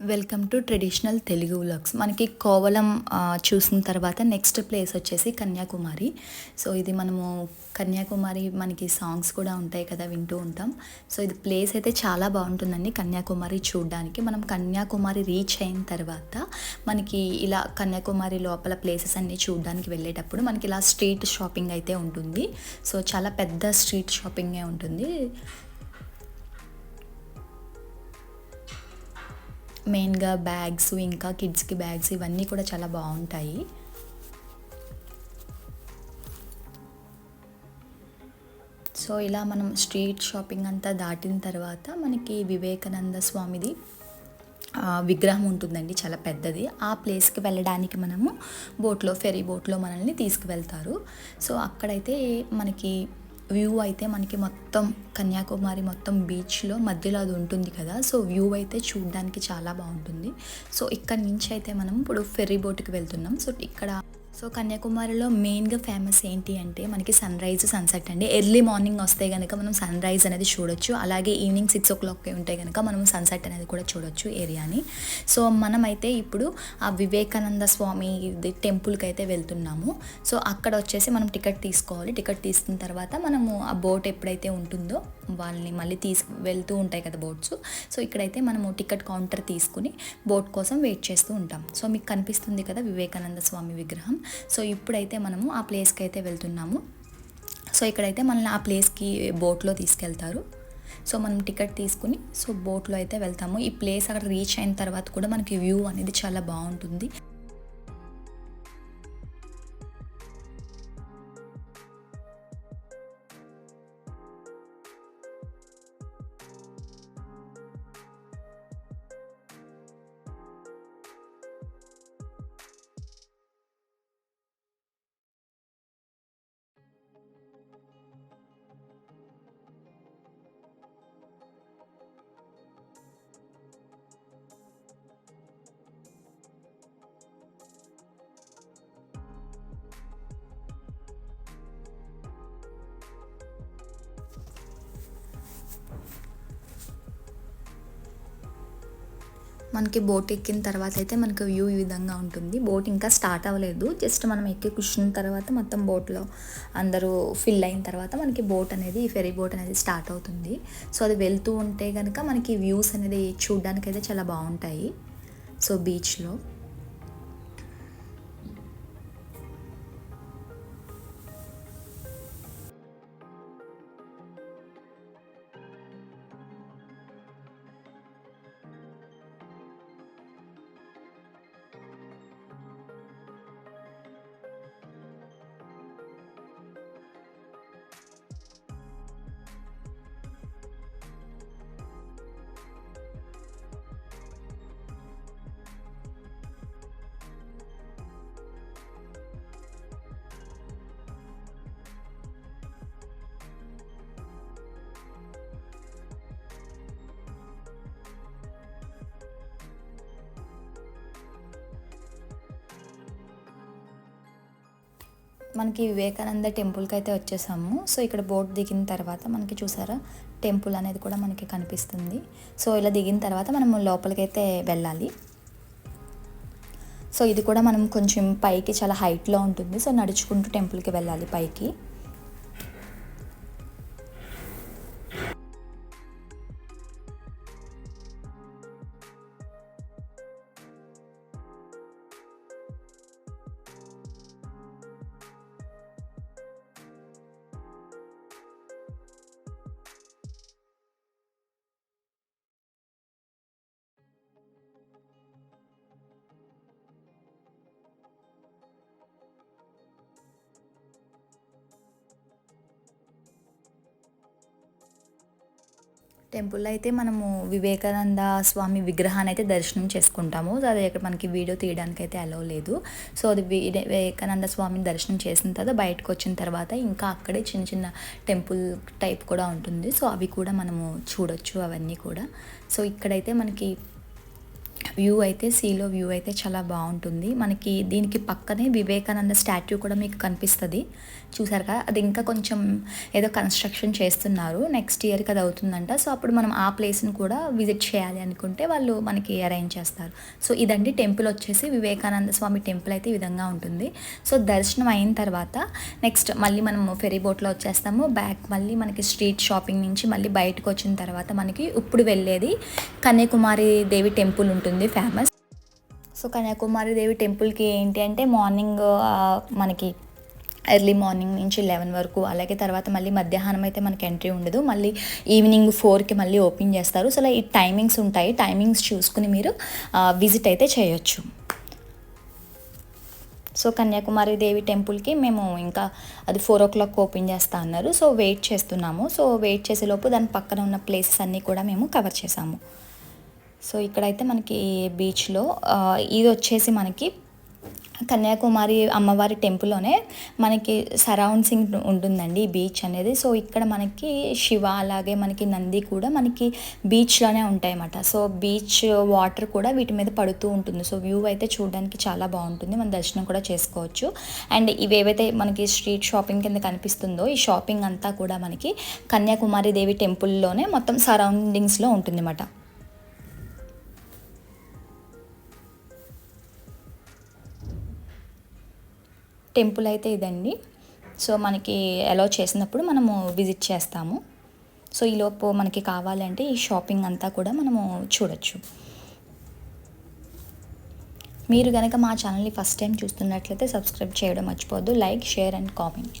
Welcome to traditional Telugu vlogs మనకి కోవలం చూసిన తర్వాత నెక్స్ట్ ప్లేస్ వచ్చేసి కన్యాకుమారి. సో ఇది మనము కన్యాకుమారి మనకి సాంగ్స్ కూడా ఉంటాయి కదా వింటూ ఉంటాం. సో ఇది ప్లేస్ అయితే చాలా బాగుంటుందండి కన్యాకుమారి చూడడానికి. మనం కన్యాకుమారి రీచ్ అయిన తర్వాత మనకి ఇలా కన్యాకుమారి లోపల ప్లేసెస్ అన్నీ చూడడానికి వెళ్ళేటప్పుడు మనకి ఇలా స్ట్రీట్ షాపింగ్ అయితే ఉంటుంది. సో చాలా పెద్ద స్ట్రీట్ షాపింగే ఉంటుంది. మెయిన్గా బ్యాగ్స్ ఇంకా కిడ్స్కి బ్యాగ్స్ ఇవన్నీ కూడా చాలా బాగుంటాయి. సో ఇలా మనం స్ట్రీట్ షాపింగ్ అంతా దాటిన తర్వాత మనకి వివేకానంద స్వామిది విగ్రహం ఉంటుందండి చాలా పెద్దది. ఆ ప్లేస్కి వెళ్ళడానికి మనము బోట్లో ఫెరీ బోట్లో మనల్ని తీసుకువెళ్తారు. సో అక్కడైతే మనకి వ్యూ అయితే మనకి మొత్తం కన్యాకుమారి మొత్తం బీచ్లో మధ్యలో అది ఉంటుంది కదా. సో వ్యూ అయితే చూడడానికి చాలా బాగుంటుంది. సో ఇక్కడ నుంచి అయితే మనం ఇప్పుడు ఫెర్రీ బోట్కి వెళ్తున్నాం. సో ఇక్కడ సో కన్యాకుమారిలో మెయిన్గా ఫేమస్ ఏంటి అంటే మనకి సన్ రైజ్ సన్సెట్ అండి. ఎర్లీ మార్నింగ్ వస్తే కనుక మనం సన్ రైజ్ అనేది చూడొచ్చు. అలాగే ఈవినింగ్ సిక్స్ ఓ క్లాక్కి ఉంటే కనుక మనం సన్సెట్ అనేది కూడా చూడొచ్చు ఏరియాని. సో మనమైతే ఇప్పుడు ఆ వివేకానంద స్వామి టెంపుల్కి అయితే వెళ్తున్నాము. సో అక్కడ వచ్చేసి మనం టికెట్ తీసుకోవాలి. టికెట్ తీసుకున్న తర్వాత మనము ఆ బోట్ ఎప్పుడైతే ఉంటుందో వాళ్ళని మళ్ళీ తీసు వెళ్తూ ఉంటాయి కదా బోట్స్. సో ఇక్కడైతే మనము టికెట్ కౌంటర్ తీసుకుని బోట్ కోసం వెయిట్ చేస్తూ ఉంటాం. సో మీకు కనిపిస్తుంది కదా వివేకానంద స్వామి విగ్రహం. సో ఇప్పుడైతే మనము ఆ ప్లేస్కి అయితే వెళ్తున్నాము. సో ఇక్కడైతే మనల్ని ఆ ప్లేస్కి బోట్లో తీసుకెళ్తారు. సో మనం టికెట్ తీసుకుని సో బోట్లో అయితే వెళ్తాము. ఈ ప్లేస్ అక్కడ రీచ్ అయిన తర్వాత కూడా మనకి వ్యూ అనేది చాలా బాగుంటుంది. మనకి బోట్ ఎక్కిన తర్వాత అయితే మనకి వ్యూ ఈ విధంగా ఉంటుంది. బోట్ ఇంకా స్టార్ట్ అవ్వలేదు. జస్ట్ మనం ఎక్కి కూర్చున్న తర్వాత మొత్తం బోట్లో అందరూ ఫిల్ అయిన తర్వాత మనకి బోట్ అనేది ఫెరీ బోట్ అనేది స్టార్ట్ అవుతుంది. సో అది వెళ్తూ ఉంటే కనుక మనకి వ్యూస్ అనేది చూడడానికి అయితే చాలా బాగుంటాయి. సో బీచ్లో మనకి వివేకానంద టెంపుల్కి అయితే వచ్చేసాము. సో ఇక్కడ బోట్ దిగిన తర్వాత మనకి చూసారా? టెంపుల్ అనేది కూడా మనకి కనిపిస్తుంది. సో ఇలా దిగిన తర్వాత మనం లోపలికి అయితే వెళ్ళాలి. సో ఇది కూడా మనం కొంచెం పైకి చాలా హైట్లో ఉంటుంది. సో నడుచుకుంటూ టెంపుల్కి వెళ్ళాలి పైకి. టెంపుల్లో అయితే మనము వివేకానంద స్వామి విగ్రహాన్ని అయితే దర్శనం చేసుకుంటాము. సో అది ఇక్కడ మనకి వీడియో తీయడానికి అయితే అలో లేదు. సో అది వివేకానంద స్వామిని దర్శనం చేసిన తర్వాత బయటకు వచ్చిన తర్వాత ఇంకా అక్కడే చిన్న చిన్న టెంపుల్ టైప్ కూడా ఉంటుంది. సో అవి కూడా మనము చూడొచ్చు అవన్నీ కూడా. సో ఇక్కడైతే మనకి వ్యూ అయితే సీలో వ్యూ అయితే చాలా బాగుంటుంది. మనకి దీనికి పక్కనే వివేకానంద స్టాట్యూ కూడా మీకు కనిపిస్తుంది. చూసారు కదా అది ఇంకా కొంచెం ఏదో కన్స్ట్రక్షన్ చేస్తున్నారు. నెక్స్ట్ ఇయర్కి అది అవుతుందంట. సో అప్పుడు మనం ఆ ప్లేస్ని కూడా విజిట్ చేయాలి అనుకుంటే వాళ్ళు మనకి అరేంజ్ చేస్తారు. సో ఇదండి టెంపుల్ వచ్చేసి వివేకానంద స్వామి టెంపుల్ అయితే ఈ విధంగా ఉంటుంది. సో దర్శనం అయిన తర్వాత నెక్స్ట్ మళ్ళీ మనము ఫెరీ బోట్లో వచ్చేస్తాము. బ్యాక్ మళ్ళీ మనకి స్ట్రీట్ షాపింగ్ నుంచి మళ్ళీ బయటకు వచ్చిన తర్వాత మనకి ఇప్పుడు వెళ్ళేది కన్యాకుమారి దేవి టెంపుల్ ఉంటుంది. ఫేమస్ సో కన్యాకుమారి దేవి టెంపుల్కి ఏంటి అంటే మార్నింగ్ మనకి ఎర్లీ మార్నింగ్ నుంచి లెవెన్ వరకు అలాగే తర్వాత మళ్ళీ మధ్యాహ్నం అయితే మనకి ఎంట్రీ ఉండదు. మళ్ళీ ఈవినింగ్ ఫోర్కి మళ్ళీ ఓపెన్ చేస్తారు. సో అలా ఈ టైమింగ్స్ ఉంటాయి. టైమింగ్స్ చూసుకుని మీరు విజిట్ అయితే చేయొచ్చు. సో కన్యాకుమారి దేవి టెంపుల్కి మేము ఇంకా అది ఫోర్ ఓ క్లాక్ ఓపెన్ చేస్తా అన్నారు. సో వెయిట్ చేస్తున్నాము. సో వెయిట్ చేసేలోపు దాని పక్కన ఉన్న ప్లేసెస్ అన్నీ కూడా మేము కవర్ చేసాము. సో ఇక్కడైతే మనకి బీచ్లో ఇది వచ్చేసి మనకి కన్యాకుమారి అమ్మవారి టెంపుల్లోనే మనకి సరౌండ్సింగ్ ఉంటుందండి బీచ్ అనేది. సో ఇక్కడ మనకి శివ అలాగే మనకి నంది కూడా మనకి బీచ్లోనే ఉంటాయన్నమాట. సో బీచ్ వాటర్ కూడా వీటి మీద పడుతూ ఉంటుంది. సో వ్యూ అయితే చూడడానికి చాలా బాగుంటుంది. మన దర్శనం కూడా చేసుకోవచ్చు. అండ్ ఇవేవైతే మనకి స్ట్రీట్ షాపింగ్ కింద కనిపిస్తుందో ఈ షాపింగ్ అంతా కూడా మనకి కన్యాకుమారి దేవి టెంపుల్లోనే మొత్తం సరౌండింగ్స్లో ఉంటుంది టెంపుల్ అయితే ఇదండి. సో మనకి అలో చేసినప్పుడు మనము విజిట్ చేస్తాము. సో ఈలోపు మనకి కావాలంటే ఈ షాపింగ్ అంతా కూడా మనము చూడొచ్చు. మీరు కనుక మా ఛానల్ని ఫస్ట్ టైం చూస్తున్నట్లయితే సబ్స్క్రైబ్ చేయడం మర్చిపోవద్దు. Like share and comment